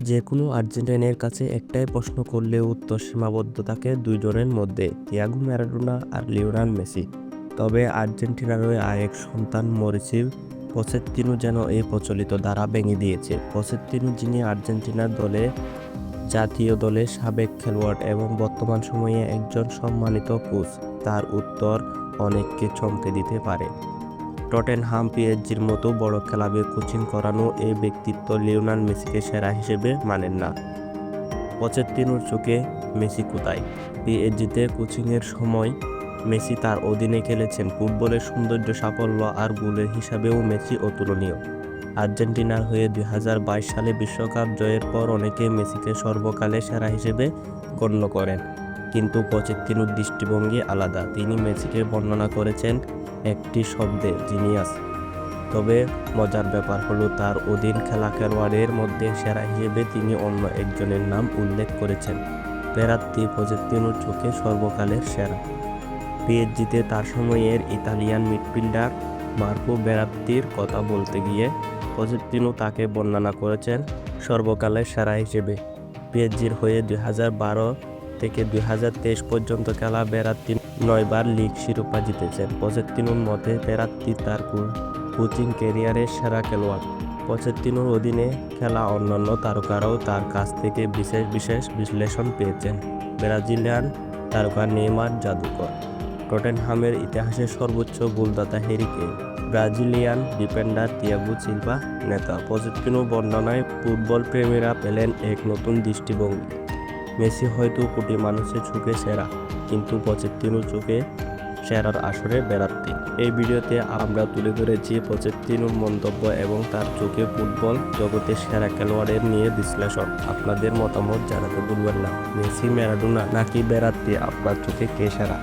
যে কোনো আর্জেন্টাইনের কাছে একটাই প্রশ্ন করলেও উত্তর সীমাবদ্ধ থাকে দুইজনের মধ্যে, তিয়াগো ম্যারাডোনা আর লিওনাল মেসি। তবে আর্জেন্টিনারই আরেক সন্তান মরিসি পসেত্তিনো যেন এই প্রচলিত ধারা ভেঙে দিয়েছে। পসেত্তিনো যিনি আর্জেন্টিনার দলে, জাতীয় দলের সাবেক খেলোয়াড় এবং বর্তমান সময়ে একজন সম্মানিত কোচ, তার উত্তর অনেককে চমকে দিতে পারে। টটেনহাম পিএসজির মতো বড় ক্লাবে কোচিং করানো এই ব্যক্তিত্ব লিওনাল মেসিকে সেরা হিসেবে মানেন না। পঁচাত্তিনোর চোখে মেসি কোথায়? পিএসজিতে কোচিংয়ের সময় মেসি তার অধীনে খেলেছেন। ফুটবলের সৌন্দর্য, সাফল্য আর গোলের হিসাবেও মেসি অতুলনীয়। আর্জেন্টিনার হয়ে দুই হাজার বাইশ সালে বিশ্বকাপ জয়ের পর অনেকে মেসিকে সর্বকালে সেরা হিসেবে গণ্য করেন। কিন্তু পচেত্তিনোর দৃষ্টিভঙ্গি আলাদা। তিনি মেসিকে বর্ণনা করেছেন একটি শব্দে জিনিয়াস। তবে মজার ব্যাপার হলো তার অধীন খেলা খেলোয়াড়ের মধ্যে সেরা হিসেবে তিনি অন্য একজনের নাম উল্লেখ করেছেন। পেরাত্তি পচেত্তিনোর চোখে সর্বকালের সেরা। পিএসজিতে তার সময়ের ইতালিয়ান মিডফিল্ডার মার্কো বেরাত্তির কথা বলতে গিয়ে পচেত্তিনো তাকে বর্ণনা করেছেন সর্বকালের সেরা হিসেবে। পিএসজির হয়ে দুই হাজার বারো থেকে দুই হাজার তেইশ পর্যন্ত খেলা বেরাত্তি নয়বার লিগ শিরোপা জিতেছেন পচেত্তিনোর মতে বেরাত্তি তার কোচিং ক্যারিয়ারের সেরা খেলোয়াড়। পচেত্তিনোর অধীনে খেলা অন্যান্য তারকারাও তার কাছ থেকে বিশেষ বিশেষ বিশ্লেষণ পেয়েছেন। ব্রাজিলিয়ান তারকা নেইমার জাদুকর। টটেনহামের ইতিহাসের সর্বোচ্চ গোলদাতা হেরিকে ব্রাজিলিয়ান ডিফেন্ডার তিয়াগো সিলভা নেতা। পজিটিনো বর্ণনায় ফুটবল প্রেমীরা পেলেন এক নতুন দৃষ্টিভঙ্গি। মেসি হয়তো কোটি মানুষের চোখে সেরা, কিন্তু পচেত্তিনোর চোখে সেরার আসরে বেড়াতে এই ভিডিওতে আমরা তুলে ধরেছি পচেত্তিনোর মন্তব্য এবং তার চোখে ফুটবল জগতের সেরা খেলোয়াড়ের নিয়ে বিশ্লেষণ। আপনাদের মতামত জানাতে ভুলবেন না। মেসি, ম্যারাডোনা নাকি বেড়াতে আপনার চোখে কে সেরা?